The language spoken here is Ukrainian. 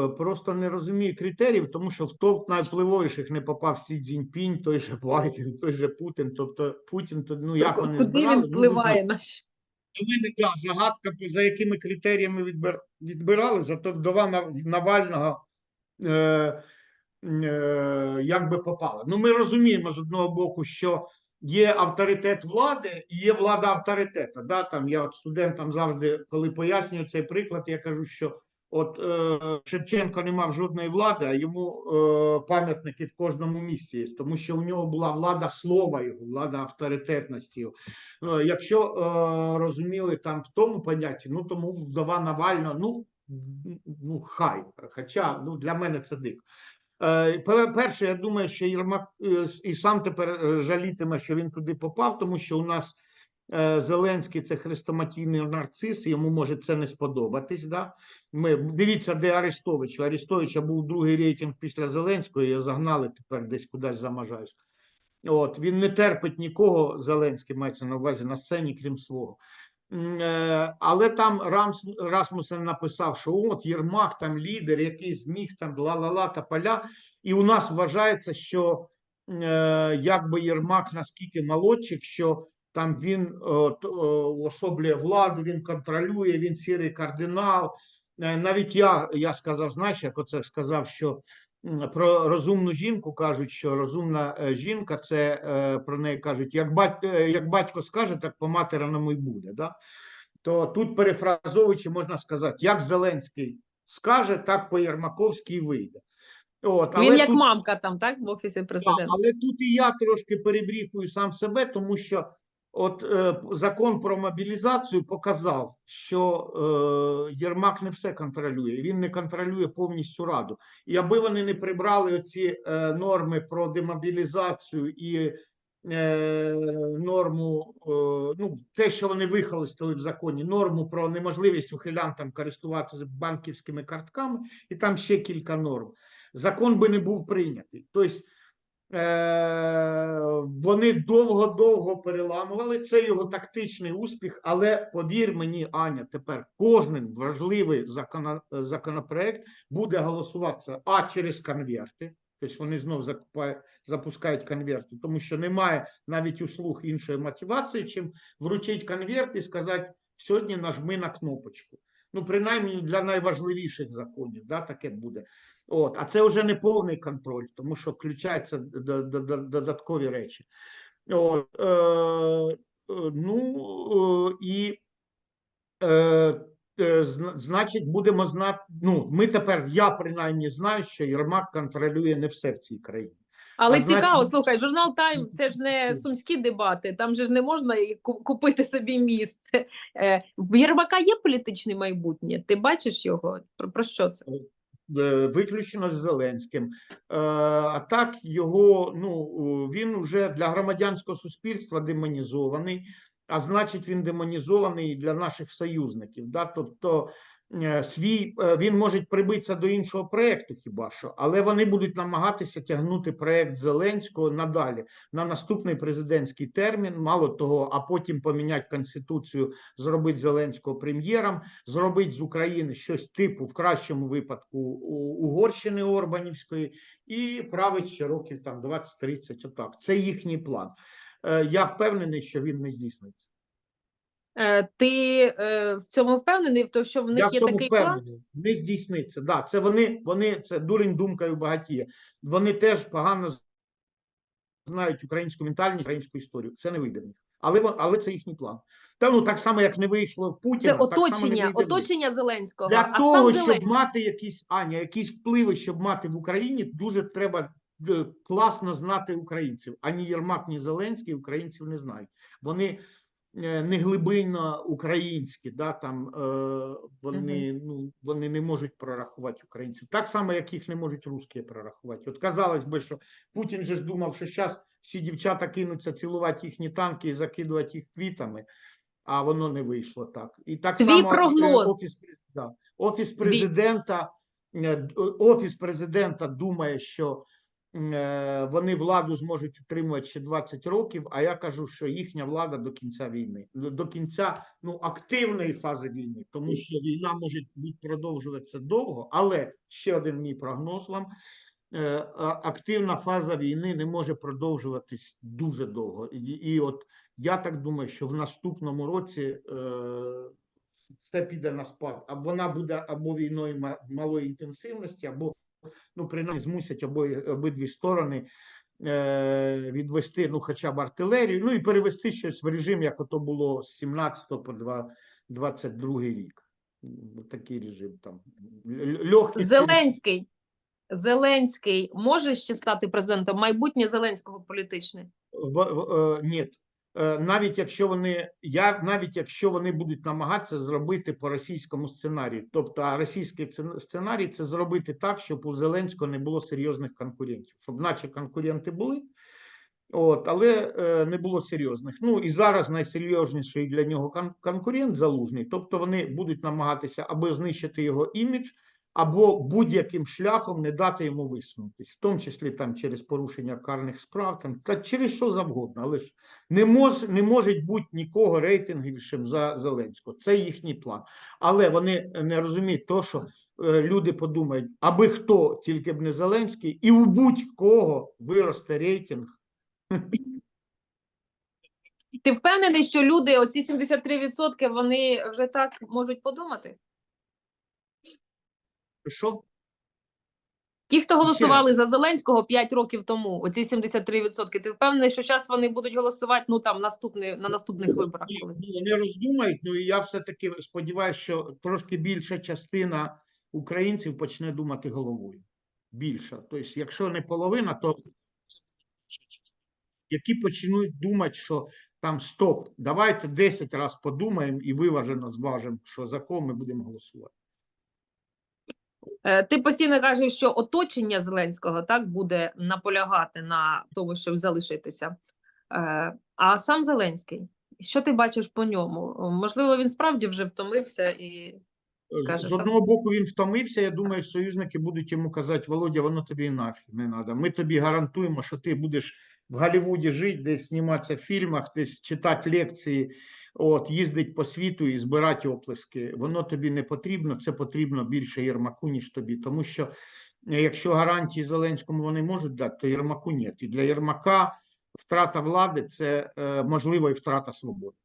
е, просто не розумію критеріїв, тому що в топ найвпливовіших не попав Сі Цзіньпінь, той же Байден, той же Путін. Тобто Путін, то ну як вони Куди він впливає знаю. на що? Мене да, загадка, за якими критеріями відбир, відбирали, зато вдова Нав- Навального е, е, як би попала. Ну, ми розуміємо з одного боку, що є авторитет влади і є влада авторитета. Да? Там я от студентам завжди, коли пояснюю цей приклад, я кажу, що от е, Шевченко не мав жодної влади, а йому е, пам'ятники в кожному місці є, тому що у нього була влада слова його, влада авторитетності. його. Е, Якщо е, розуміли там в тому понятті, ну тому вдова Навального, ну, ну хай. Хоча ну, для мене це дико. Е, Перше, я думаю, що Єрмак е, і сам тепер е, жалітиме, що він туди попав, тому що у нас Зеленський це хрестоматійний нарцис, йому може це не сподобатись. Да? Ми, дивіться, де Арестович. У Арестовича був другий рейтинг після Зеленського, його загнали тепер десь кудись за Можайськ. От, він не терпить нікого, Зеленський мається на увазі на сцені, крім свого. Е, Але там Рамс, Расмусен написав, що от Єрмак там лідер, який зміг там ла-ла-ла та поля. І у нас вважається, що е, якби Єрмак наскільки молодчик, що там він от, е, особлює владу, він контролює, він сірий кардинал. Е, Навіть я, я сказав, знаєш, як оце сказав, що про розумну жінку кажуть, що розумна е, жінка це е, про неї кажуть, як батько, як батько скаже, так по материному й буде. Да? То тут, перефразовуючи, можна сказати, як Зеленський скаже, так по Єрмаковській вийде. От, Він як тут- мамка там, так, в офісі президента. але тут і я трошки перебріхую сам себе, тому що от е, закон про мобілізацію показав, що е, Єрмак не все контролює, він не контролює повністю раду. І аби вони не прибрали оці е, норми про демобілізацію і норму, ну те, що вони вихолостили в законі, норму про неможливість ухилянтам користуватися банківськими картками, і там ще кілька норм. Закон би не був прийнятий. Тобто вони довго-довго переламували. Це його тактичний успіх, але повір мені, Аня, тепер кожен важливий законопроект буде голосуватися а через конверти. Тобто вони знов запускають конверти, тому що немає навіть у слух іншої мотивації, чим вручити конверт і сказати, сьогодні нажми на кнопочку. Ну, принаймні для найважливіших законів, да, таке буде. От, а це вже не повний контроль, тому що включаються додаткові речі. От, е, е, ну е, і е, е, значить, будемо знати. Ну, ми тепер, я принаймні знаю, що Єрмак контролює не все в цій країні. Але а цікаво, значить- слухай, журнал Тайм це ж не сумські дебати, там же ж не можна купити собі місце. Е, В Єрмака є політичне майбутнє. Ти бачиш його? Про, про що це? Е, виключно з Зеленським. Е, А так його ну він вже для громадянського суспільства демонізований, а значить, він демонізований для наших союзників. Да? Тобто свій е, він може прибитися до іншого проєкту, хіба що, але вони будуть намагатися тягнути проєкт Зеленського надалі на наступний президентський термін. Мало того, а потім поміняти конституцію, зробити Зеленського прем'єром зробити з України щось типу, в кращому випадку, Угорщини Орбанівської, і править ще років там 20-30, отак. Це їхній план. Е, Я впевнений, що він не здійсниться. Е, Ти е, в цьому впевнений, в тому, що в Я них в є цьому такий план? впевнений. Не здійсниться. Да, це вони, вони це дурень думкою багатіє. Вони теж погано знають українську ментальність, українську історію. Це не вийде в них. Але, вон- але це їхній план. Та ну так само, як не вийшло в Путіна. Це так само не оточення, вийде в них. оточення Зеленського, Для а того, сам щоб Зеленський. мати якісь Аня, якісь впливи, щоб мати в Україні, дуже треба е, класно знати українців. Ані Єрмак, ні Зеленський українців не знають. Вони не глибинно українські, да, там е, вони, ну, вони не можуть прорахувати українців. Так само, як їх не можуть русські прорахувати. От казалось би, що Путін же ж думав, що зараз всі дівчата кинуться цілувати їхні танки і закидувати їх квітами. А воно не вийшло так. І так Твій само е, прогноз. офіс, да, офіс президента, е, офіс президента думає, що е, вони владу зможуть утримувати ще 20 років. А я кажу, що їхня влада до кінця війни, до кінця ну активної фази війни, тому що війна може бути продовжуватися довго. Але ще один мій прогноз вам. е, Активна фаза війни не може продовжуватись дуже довго. І, і от я так думаю, що в наступному році е, це піде на спад. А вона буде або війною малої інтенсивності, або ну, принаймні змусять обої, обидві сторони е, відвести ну, хоча б артилерію, ну і перевести щось в режим, як ото було з 17 по 2, 22 рік. Такий режим там. Легкий Зеленський. Зеленський може ще стати президентом? Майбутнє Зеленського політичне. В, в, е, ні. Е, Навіть якщо вони, я навіть якщо вони будуть намагатися зробити по російському сценарію, тобто російський сценарій це зробити так, щоб у Зеленського не було серйозних конкурентів, щоб наче конкуренти були, от, але е, не було серйозних. Ну і зараз найсерйозніший для нього кон- конкурент залужний, тобто вони будуть намагатися або знищити його імідж, або будь-яким шляхом не дати йому висунутись, в тому числі там через порушення карних справ, там та через що завгодно, але ж не мож, не може бути нікого рейтинговішим за Зеленського. Це їхній план. Але вони не розуміють то, що е, люди подумають, аби хто, тільки б не Зеленський, і у будь-кого виросте рейтинг. Ти впевнений, що люди, оці 73%, вони вже так можуть подумати? Що? Ті, хто голосували за Зеленського 5 років тому, оці 73%, ти впевнений, що зараз вони будуть голосувати ну там наступний, на наступних виборах? Ні, Коли? ну, вони роздумають, ну і я все-таки сподіваюся, що трошки більша частина українців почне думати головою. Більша. Тобто, якщо не половина, то які почнуть думати, що там стоп, давайте 10 разів подумаємо і виважено зважимо, що за кого ми будемо голосувати. Е, Ти постійно кажеш, що оточення Зеленського так буде наполягати на тому, щоб залишитися. Е, А сам Зеленський, що ти бачиш по ньому? Можливо, він справді вже втомився і скаже З так. одного боку він втомився. Я думаю, союзники будуть йому казати, Володя, воно тобі і нафіг не треба. Ми тобі гарантуємо, що ти будеш в Голлівуді жити, десь зніматися в фільмах, десь читати лекції, от, їздить по світу і збирати оплески. Воно тобі не потрібно, це потрібно більше Єрмаку, ніж тобі. Тому що е, якщо гарантії Зеленському вони можуть дати, то Єрмаку ні. І для Єрмака втрата влади це е, можливо і втрата свободи.